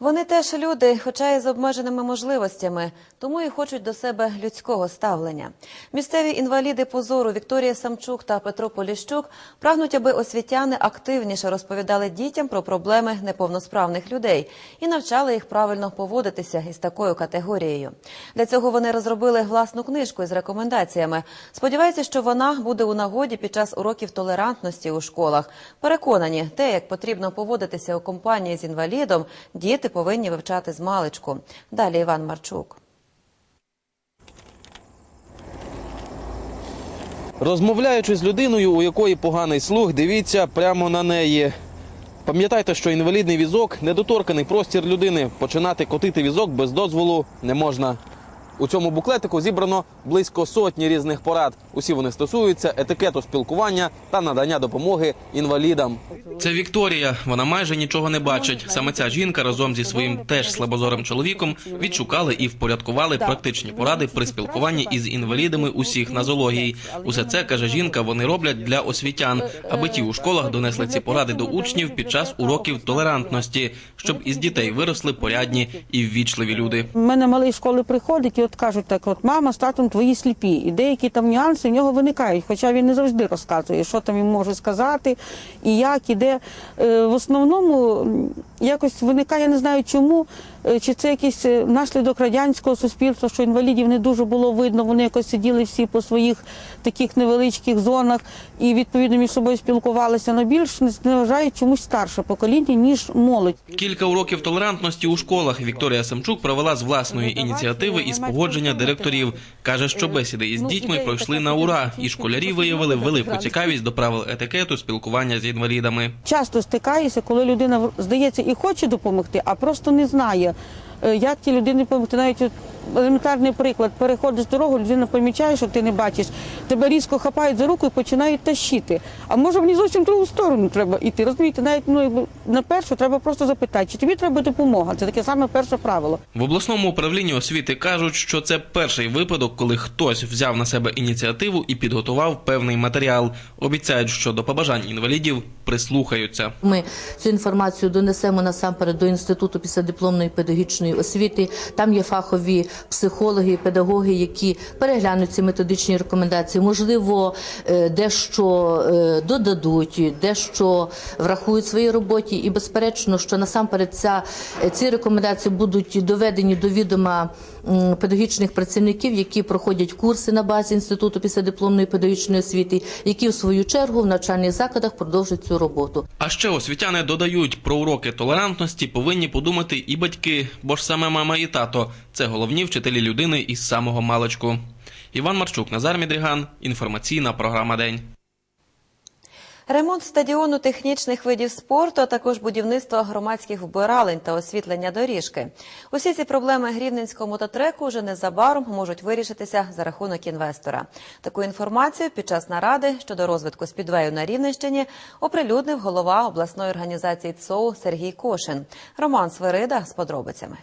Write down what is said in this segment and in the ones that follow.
Вони теж люди, хоча й з обмеженими можливостями, тому і хочуть до себе людського ставлення. Місцеві інваліди позору Вікторія Самчук та Петро Поліщук прагнуть, аби освітяни активніше розповідали дітям про проблеми неповносправних людей і навчали їх правильно поводитися із такою категорією. Для цього вони розробили власну книжку із рекомендаціями. Сподіваються, що вона буде у нагоді під час уроків толерантності у школах. Переконані, те, як потрібно поводитися у компанії з інвалідом, діти повинні вивчати з маличку. Далі Іван Марчук. Розмовляючи з людиною, у якої поганий слух, дивіться прямо на неї. Пам'ятайте, що інвалідний візок недоторканий простір людини. Починати котити візок без дозволу не можна. У цьому буклетику зібрано близько сотні різних порад. Усі вони стосуються етикету спілкування та надання допомоги інвалідам. Це Вікторія. Вона майже нічого не бачить. Саме ця жінка разом зі своїм теж слабозорим чоловіком відшукали і впорядкували практичні поради при спілкуванні із інвалідами усіх нозологій. Усе це каже жінка. Вони роблять для освітян, аби ті у школах донесли ці поради до учнів під час уроків толерантності, щоб із дітей виросли порядні і ввічливі люди. У мене малий школи приходить і от кажуть так: от мама з татом твої сліпі. І деякі там нюанси в нього виникають, хоча він не завжди розказує, що там він може сказати, і як, і де. Е, В основному якось виникає, я не знаю чому, е, чи це якийсь е, наслідок радянського суспільства, що інвалідів не дуже було видно. Вони якось сиділи всі по своїх таких невеличких зонах і відповідно між собою спілкувалися. Але більш не зневажають чомусь старше покоління, ніж молодь. Кілька уроків толерантності у школах Вікторія Самчук провела з власної ініціативи із погодження директорів. каже, що бесіди із дітьми пройшли на ура, і школярі виявили велику цікавість до правил етикету спілкування з інвалідами. Часто стикаюся, коли людина здається і хоче допомогти, а просто не знає, е, як ті людині допомогти. Навіть елементарний приклад: переходиш дорогу, людина помічає, що ти не бачиш, тебе різко хапають за руку і починають тащити. А може мені зовсім в другу сторону треба йти. Розумієте, навіть ну на першу треба просто запитати, чи тобі треба допомога. Це таке саме перше правило. В обласному управлінні освіти кажуть, що це перший випадок, коли хтось взяв на себе ініціативу і підготував певний матеріал. Обіцяють, що до побажань інвалідів прислухаються. Ми цю інформацію донесемо насамперед до інституту післядипломної педагогічної освіти. Там є фахові психологи, і педагоги, які переглянуть ці методичні рекомендації. Можливо, е, дещо е, додадуть, дещо врахують в своїй роботі. І безперечно, що насамперед ця ці рекомендації будуть доведені до відома педагогічних працівників, які проходять курси на базі інституту післядипломної педагогічної освіти, які в свою чергу в навчальних закладах продовжать цю роботу. А ще освітяни додають про уроки толерантності повинні подумати і батьки, бо ж саме мама і тато це головні вчителі людини із самого маличку. Іван Марчук, Назар Мідріган. Інформаційна програма День. Ремонт стадіону технічних видів спорту, а також будівництво громадських вбиралень та освітлення доріжки. Усі ці проблеми грівненського мототреку вже незабаром можуть вирішитися за рахунок інвестора. Таку інформацію під час наради щодо розвитку спідвею на Рівненщині оприлюднив голова обласної організації ЦОУ Сергій Кошин. Роман Свирида з подробицями.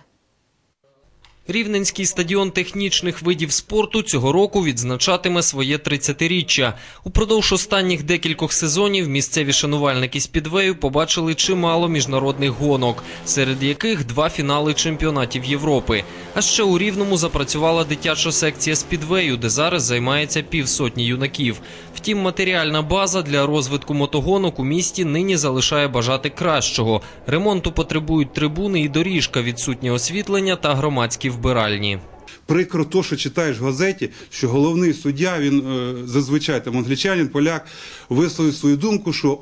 Рівненський стадіон технічних видів спорту цього року відзначатиме своє 30-річчя. Упродовж останніх декількох сезонів місцеві шанувальники спідвею побачили чимало міжнародних гонок, серед яких два фінали чемпіонатів Європи. А ще у Рівному запрацювала дитяча секція спідвею, де зараз займається півсотні юнаків. Втім, матеріальна база для розвитку мотогонок у місті нині залишає бажати кращого. Ремонту потребують трибуни і доріжка, відсутнє освітлення та громадські вбиральні. Прикро то, що читаєш в газеті, що головний суддя, він е, зазвичай там англічанин, поляк, висловив свою думку, що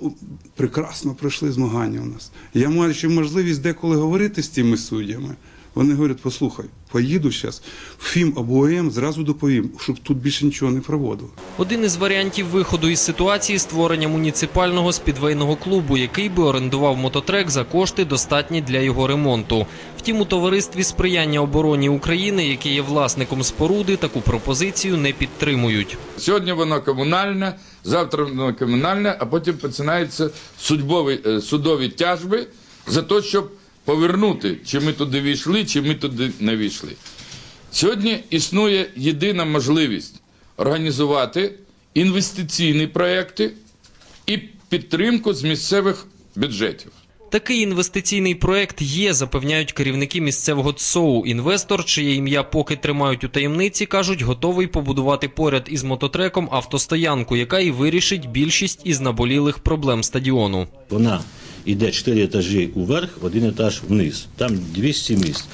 прекрасно пройшли змагання у нас. Я маю ще можливість деколи говорити з цими суддями. Вони говорять, послухай, поїду зараз в ФІМ або ОМ, зразу доповім, щоб тут більше нічого не проводили. Один із варіантів виходу із ситуації створення муніципального спідвейного клубу, який би орендував мототрек за кошти, достатні для його ремонту. Втім, у товаристві сприяння обороні України, яке є власником споруди, таку пропозицію не підтримують. Сьогодні воно комунальне, завтра воно комунальне, а потім починаються судьбові, е, судові тяжби за те, щоб повернути, чи ми туди війшли, чи ми туди не війшли. Сьогодні існує єдина можливість організувати інвестиційні проекти і підтримку з місцевих бюджетів. Такий інвестиційний проект є, запевняють керівники місцевого ЦОУ. Інвестор, чиє ім'я поки тримають у таємниці, кажуть, готовий побудувати поряд із мототреком автостоянку, яка і вирішить більшість із наболілих проблем стадіону. Вона йде 4 етажі уверх, один етаж вниз. Там 200 місць.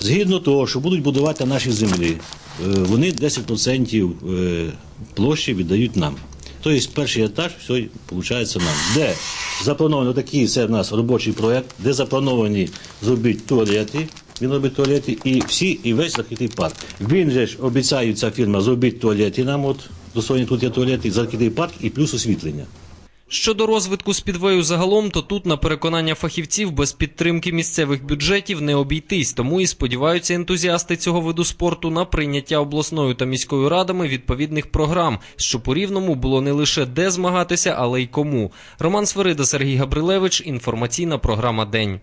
Згідно того, що будуть будувати на нашій землі, е, вони 10% е, площі віддають нам. Тобто перший етаж все виходить нам. Де заплановано такий, це в нас робочий проєкт, де заплановані зробити туалети, він робить туалети і всі, і весь закритий парк. Він же ж обіцяє ця фірма зробити туалети нам, от достойні тут є туалети, закритий парк і плюс освітлення. Щодо розвитку спідвею загалом, то тут, на переконання фахівців, без підтримки місцевих бюджетів не обійтись, тому і сподіваються ентузіасти цього виду спорту на прийняття обласною та міською радами відповідних програм, щоб у рівному було не лише де змагатися, але й кому. Роман Сверида, Сергій Габрилевич. Інформаційна програма День.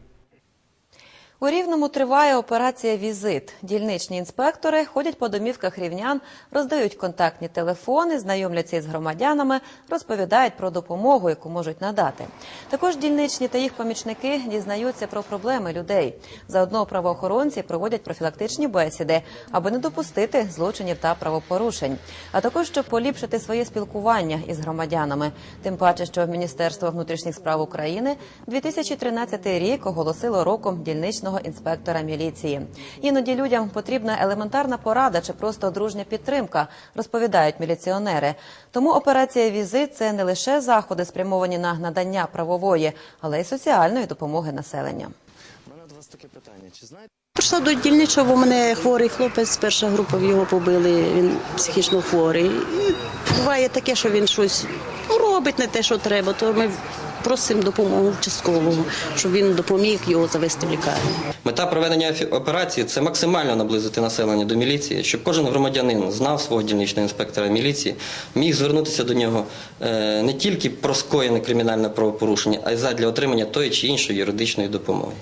У Рівному триває операція «Візит». Дільничні інспектори ходять по домівках рівнян, роздають контактні телефони, знайомляться із громадянами, розповідають про допомогу, яку можуть надати. Також дільничні та їх помічники дізнаються про проблеми людей. Заодно правоохоронці проводять профілактичні бесіди, аби не допустити злочинів та правопорушень, а також щоб поліпшити своє спілкування із громадянами. Тим паче, що Міністерство внутрішніх справ України 2013 рік оголосило роком дільничного інспектора міліції. Іноді людям потрібна елементарна порада чи просто дружня підтримка, розповідають міліціонери. Тому операція Візит це не лише заходи, спрямовані на надання правової, але й соціальної допомоги населенню. Прийшла до дільничого, бо мене хворий хлопець, перша група його побили, він психічно хворий. І буває таке, що він щось робить не те, що треба, то ми просимо допомогу часткового, щоб він допоміг його завести в лікарню. Мета проведення операції це максимально наблизити населення до міліції, щоб кожен громадянин знав свого дільничного інспектора міліції, міг звернутися до нього е, не тільки про скоєне кримінальне правопорушення, а й задля отримання тої чи іншої юридичної допомоги.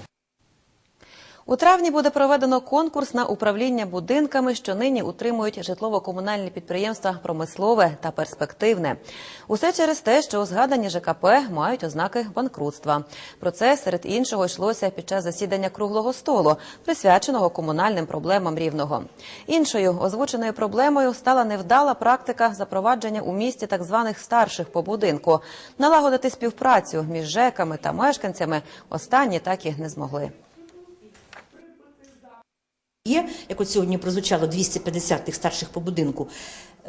У травні буде проведено конкурс на управління будинками, що нині утримують житлово-комунальні підприємства промислове та перспективне. Усе через те, що згадані ЖКП мають ознаки банкрутства. Про це серед іншого йшлося під час засідання круглого столу, присвяченого комунальним проблемам рівного. Іншою озвученою проблемою стала невдала практика запровадження у місті так званих старших по будинку. Налагодити співпрацю між ЖЕКами та мешканцями останні так і не змогли. Є, як от сьогодні прозвучало 250 тих старших по будинку.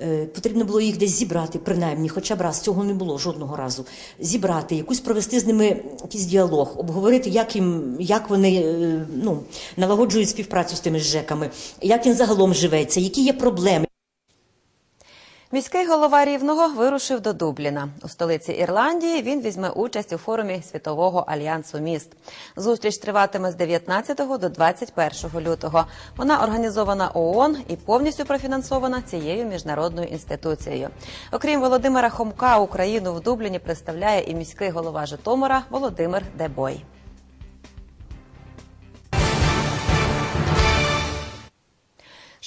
Е, Потрібно було їх десь зібрати, принаймні, хоча б раз цього не було жодного разу. Зібрати, якусь провести з ними якийсь діалог, обговорити, як їм, як вони е, ну, налагоджують співпрацю з тими ЖЕКами, як він загалом живеться, які є проблеми. Міський голова Рівного вирушив до Дубліна. У столиці Ірландії він візьме участь у форумі Світового альянсу міст. Зустріч триватиме з 19 до 21 лютого. Вона організована ООН і повністю профінансована цією міжнародною інституцією. Окрім Володимира Хомка, Україну в Дубліні представляє і міський голова Житомира Володимир Дебой.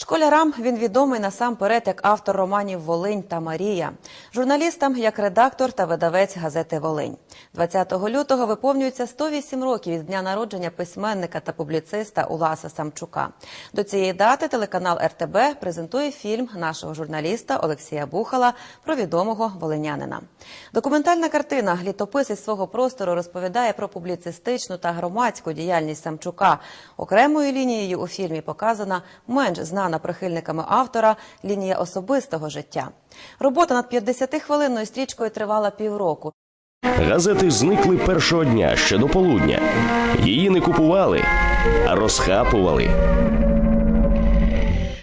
Школярам він відомий насамперед як автор романів Волинь та Марія, журналістам як редактор та видавець газети Волинь. 20 лютого виповнюється 108 років із дня народження письменника та публіциста Уласа Самчука. До цієї дати телеканал РТБ презентує фільм нашого журналіста Олексія Бухала про відомого волинянина. Документальна картина Літопис із свого простору розповідає про публіцистичну та громадську діяльність Самчука. Окремою лінією у фільмі показана менш знана прихильниками автора лінія особистого життя. Робота над 50-хвилинною стрічкою тривала півроку. Газети зникли першого дня ще до полудня. Її не купували, а розхапували.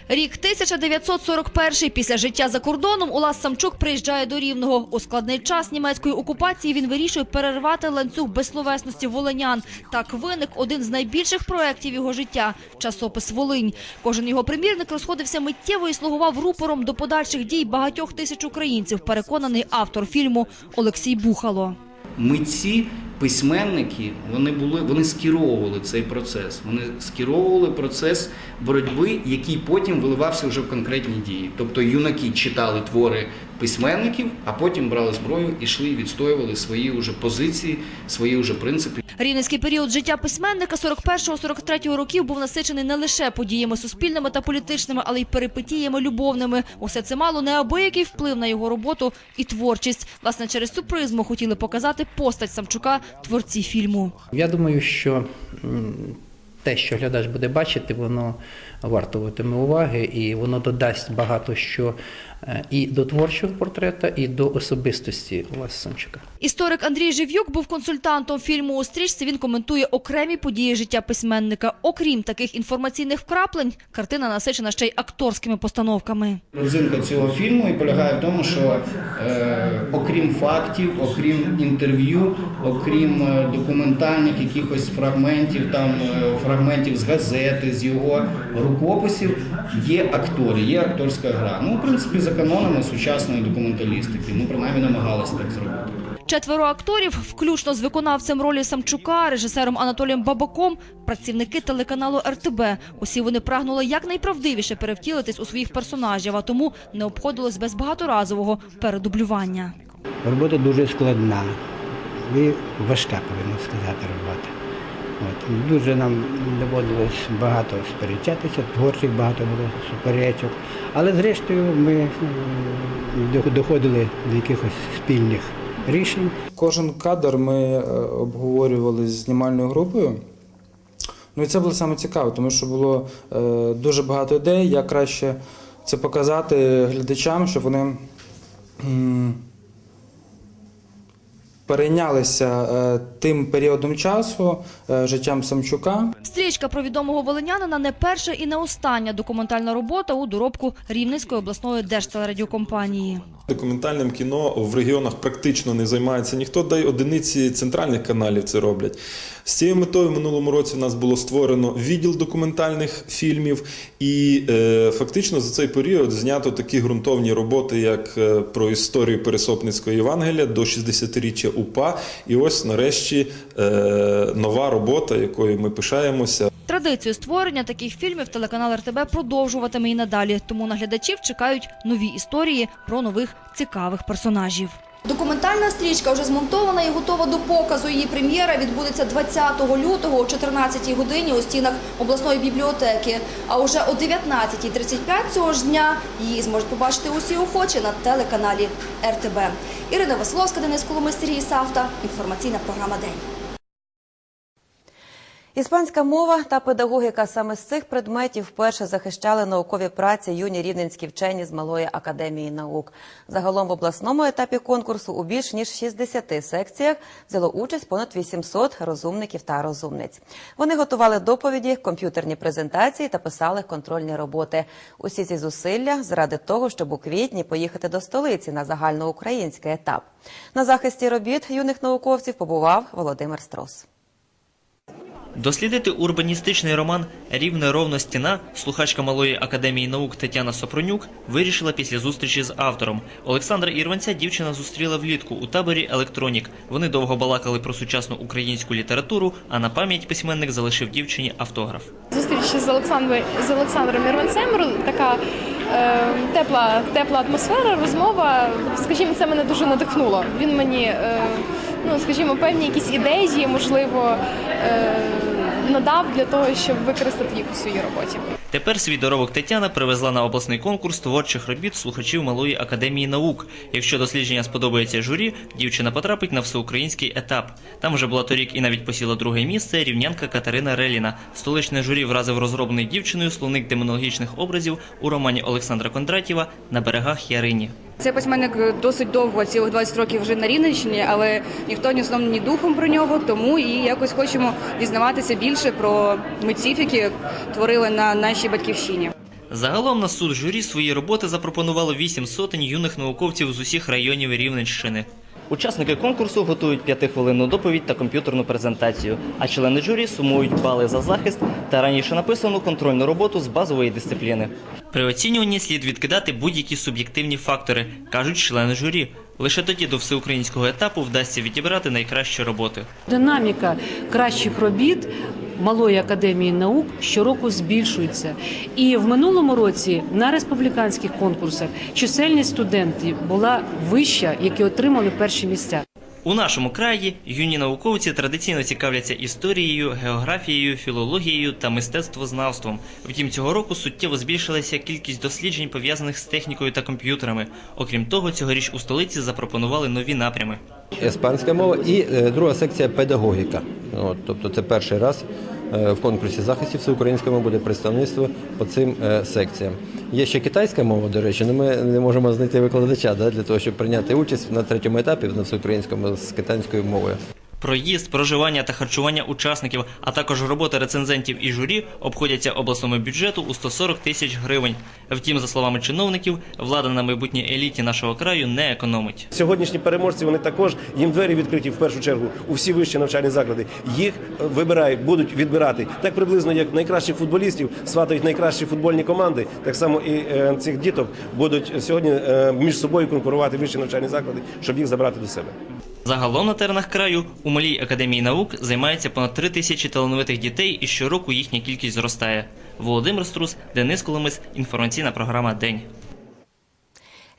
Рік 1941 після життя за кордоном Улас Самчук приїжджає до Рівного. У складний час німецької окупації він вирішує перервати ланцюг безсловесності волинян. Так виник один з найбільших проєктів його життя – часопис «Волинь». Кожен його примірник розходився миттєво і слугував рупором до подальших дій багатьох тисяч українців, переконаний автор фільму Олексій Бухало. Митці, письменники, вони були, вони скеровували цей процес. Вони скеровували процес боротьби, який потім виливався вже в конкретні дії. Тобто юнаки читали твори письменників, а потім брали зброю і йшли і відстоювали свої уже позиції, свої вже принципи. Рівненський період життя письменника 41-43 років був насичений не лише подіями суспільними та політичними, але й перипетіями любовними. Усе це мало неабиякий вплив на його роботу і творчість. Власне, через цю призму хотіли показати постать Самчука творці фільму. Я думаю, що те, що глядач буде бачити, воно вартуватиме уваги і воно додасть багато що і до творчого портрета, і до особистості Олеся Самчука. Історик Андрій Жив'юк був консультантом фільму у стрічці. Він коментує окремі події життя письменника. Окрім таких інформаційних вкраплень, картина насичена ще й акторськими постановками. Родзинка цього фільму і полягає в тому, що е, окрім фактів, окрім інтерв'ю, окрім е, документальних якихось фрагментів, там е, фрагментів з газети, з його рукописів, є актори, є акторська гра. Ну, в принципі, за канонами сучасної документалістики. Ми принаймні намагалися так зробити. Четверо акторів, включно з виконавцем ролі Самчука, режисером Анатолієм Бабаком, працівники телеканалу РТБ. Усі вони прагнули якнайправдивіше перевтілитись у своїх персонажів, а тому не обходилось без багаторазового передублювання. Робота дуже складна і важка, повинна сказати, робота. От. Дуже нам доводилось багато сперечатися, творчих багато було суперечок. Але зрештою ми доходили до якихось спільних рішень. Кожен кадр ми е, обговорювали з знімальною групою. Ну і це було саме цікаво, тому що було е, дуже багато ідей, як краще це показати глядачам, щоб вони перейнялися е, тим періодом часу, е, життям Самчука. Стрічка про відомого волинянина не перша і не остання документальна робота у доробку Рівненської обласної держтелерадіокомпанії. Документальним кіно в регіонах практично не займається ніхто, да й одиниці центральних каналів це роблять. З цією метою в минулому році в нас було створено відділ документальних фільмів, і е, фактично за цей період знято такі ґрунтовні роботи, як е, про історію Пересопницького Євангелія до 60-річчя УПА. І ось нарешті е, нова робота, якою ми пишаємося. Традицію створення таких фільмів телеканал РТБ продовжуватиме і надалі, тому на глядачів чекають нові історії про нових цікавих персонажів. Документальна стрічка вже змонтована і готова до показу. Її прем'єра відбудеться 20 лютого о 14 годині у стінах обласної бібліотеки. А уже о 19.35 цього ж дня її зможуть побачити усі охочі на телеканалі РТБ. Ірина Весловська, Денис Коломис, Сергій Савта. Інформаційна програма День. Іспанська мова та педагогіка саме з цих предметів вперше захищали наукові праці юні рівненські вчені з Малої академії наук. Загалом в обласному етапі конкурсу у більш ніж 60 секціях взяло участь понад 800 розумників та розумниць. Вони готували доповіді, комп'ютерні презентації та писали контрольні роботи. Усі ці зусилля заради того, щоб у квітні поїхати до столиці на загальноукраїнський етап. На захисті робіт юних науковців побував Володимир Строс. Дослідити урбаністичний роман Рівне ровно стіна слухачка Малої академії наук Тетяна Сопронюк вирішила після зустрічі з автором. Олександра Ірванця дівчина зустріла влітку у таборі Електронік. Вони довго балакали про сучасну українську літературу, а на пам'ять письменник залишив дівчині автограф. Зустріч з Олександром з Олександром Ірванцем така е, тепла, тепла атмосфера, розмова. Скажімо, це мене дуже надихнуло. Він мені, е, ну скажімо, певні якісь ідеї, можливо, е, надав для того, щоб використати їх у своїй роботі. Тепер свій доробок Тетяна привезла на обласний конкурс творчих робіт слухачів Малої академії наук. Якщо дослідження сподобається журі, дівчина потрапить на всеукраїнський етап. Там вже була торік і навіть посіла друге місце рівнянка Катерина Реліна. Столичне журі вразив розроблений дівчиною словник демонологічних образів у романі Олександра Кондратєва на берегах Ярині. Цей письменник досить довго, цілих 20 років вже на Рівненщині, але ніхто ні сном, ні духом про нього, тому і якось хочемо дізнаватися більше про митців, які творили на нашій батьківщині. Загалом на суд журі свої роботи запропонувало вісім сотень юних науковців з усіх районів Рівненщини. Учасники конкурсу готують п'ятихвилинну доповідь та комп'ютерну презентацію, а члени журі сумують бали за захист та раніше написану контрольну роботу з базової дисципліни. При оцінюванні слід відкидати будь-які суб'єктивні фактори, кажуть члени журі. Лише тоді до всеукраїнського етапу вдасться відібрати найкращі роботи. Динаміка кращих робіт Малої академії наук щороку збільшується. І в минулому році на республіканських конкурсах чисельність студентів була вища, які отримали перші місця. У нашому краї юні науковці традиційно цікавляться історією, географією, філологією та мистецтвознавством. Втім, цього року суттєво збільшилася кількість досліджень, пов'язаних з технікою та комп'ютерами. Окрім того, цьогоріч у столиці запропонували нові напрями. Іспанська мова і е, друга секція педагогіка. От, тобто це перший раз е, в конкурсі захистів всеукраїнської мови буде представництво по цим е, секціям. Є ще китайська мова, до речі, але ми не можемо знайти викладача да, для того, щоб прийняти участь на третьому етапі на всеукраїнському з китайською мовою. Проїзд, проживання та харчування учасників, а також робота рецензентів і журі обходяться обласному бюджету у 140 тисяч гривень. Втім, за словами чиновників, влада на майбутній еліті нашого краю не економить. Сьогоднішні переможці вони також їм двері відкриті в першу чергу у всі вищі навчальні заклади. Їх е, вибирають, будуть відбирати так приблизно, як найкращих футболістів сватають найкращі футбольні команди. Так само і е, цих діток будуть сьогодні е, між собою конкурувати вищі навчальні заклади, щоб їх забрати до себе. Загалом на теренах краю у малій академії наук займається понад три тисячі талановитих дітей, і щороку їхня кількість зростає. Володимир Струс, Денис Коломис, інформаційна програма День.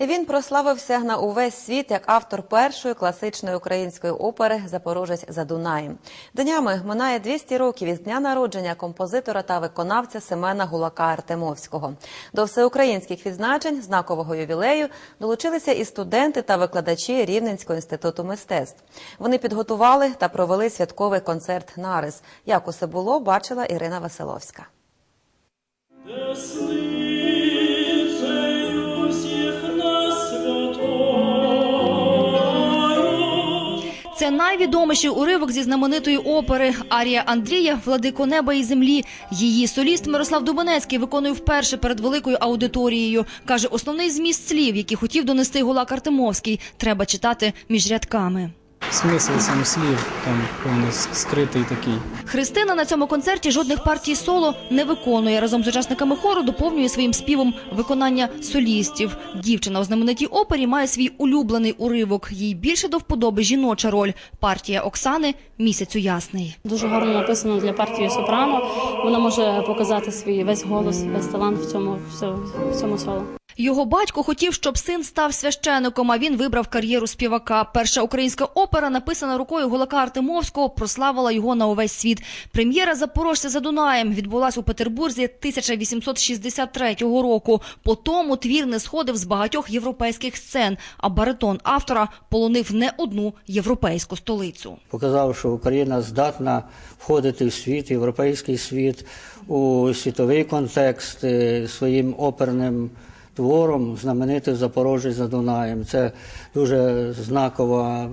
Він прославився на увесь світ як автор першої класичної української опери Запорожець за Дунаєм. Днями минає 200 років із дня народження композитора та виконавця Семена Гулака Артемовського. До всеукраїнських відзначень знакового ювілею долучилися і студенти та викладачі Рівненського інституту мистецтв. Вони підготували та провели святковий концерт Нарис. Як усе було, бачила Ірина Василовська. Найвідоміший уривок зі знаменитої опери Арія Андрія Владико неба і землі. Її соліст Мирослав Дубанецький виконує вперше перед великою аудиторією. каже, основний зміст слів, які хотів донести Гулак Артемовський, треба читати між рядками. Смисл сам слів там повний скритий такий. Христина на цьому концерті жодних партій соло не виконує. Разом з учасниками хору доповнює своїм співом виконання солістів. Дівчина у знаменитій опері має свій улюблений уривок. Їй більше до вподоби жіноча роль. Партія Оксани місяцю ясний. Дуже гарно написано для партії сопрано. Вона може показати свій весь голос, весь талант в цьому в цьому соло. Його батько хотів, щоб син став священиком, а він вибрав кар'єру співака. Перша українська опера, написана рукою Гулака Артемовського, прославила його на увесь світ. Прем'єра Запорожця за Дунаєм відбулась у Петербурзі 1863 року. По тому твір не сходив з багатьох європейських сцен, а баритон автора полонив не одну європейську столицю. показав, що Україна здатна входити в світ, європейський світ, у світовий контекст е, своїм оперним твором, знаменитий Запорожець за Дунаєм. Це дуже знакова, е,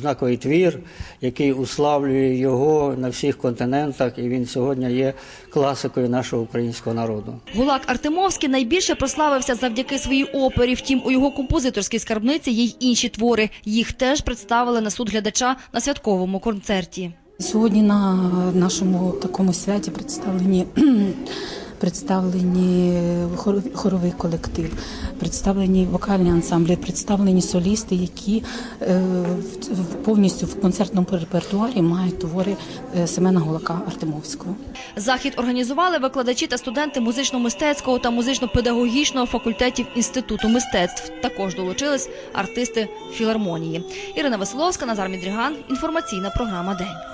знаковий твір, який уславлює його на всіх континентах, і він сьогодні є класикою нашого українського народу. Гулак Артемовський найбільше прославився завдяки своїй опері. Втім, у його композиторській скарбниці є й інші твори. Їх теж представили на суд глядача на святковому концерті. Сьогодні на нашому такому святі представлені представлені хор- хоровий колектив, представлені вокальні ансамблі, представлені солісти, які е, повністю в концертному репертуарі мають твори е, Семена Гулака Артемовського. Захід організували викладачі та студенти музично-мистецького та музично-педагогічного факультетів інституту мистецтв. Також долучились артисти філармонії. Ірина Василовська, Назар Мідріган. Інформаційна програма День.